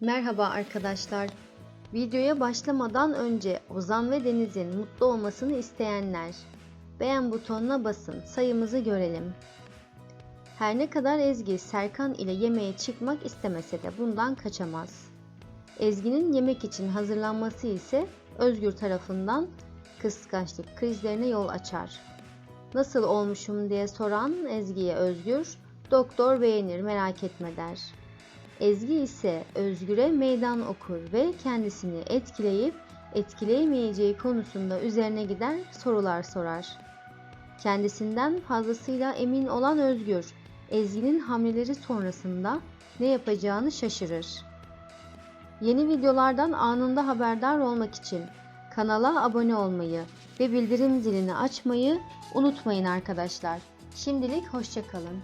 Merhaba arkadaşlar. Videoya başlamadan önce Ozan ve Deniz'in mutlu olmasını isteyenler beğen butonuna basın. Sayımızı görelim. Her ne kadar Ezgi Serkan ile yemeğe çıkmak istemese de bundan kaçamaz. Ezgi'nin yemek için hazırlanması ise Özgür tarafından kıskançlık krizlerine yol açar. Nasıl olmuşum diye soran Ezgi'ye Özgür, doktor beğenir merak etme der. Ezgi ise Özgür'e meydan okur ve kendisini etkileyip etkileyemeyeceği konusunda üzerine gider sorular sorar. Kendisinden fazlasıyla emin olan Özgür, Ezgi'nin hamleleri sonrasında ne yapacağını şaşırır. Yeni videolardan anında haberdar olmak için kanala abone olmayı ve bildirim zilini açmayı unutmayın arkadaşlar. Şimdilik hoşçakalın.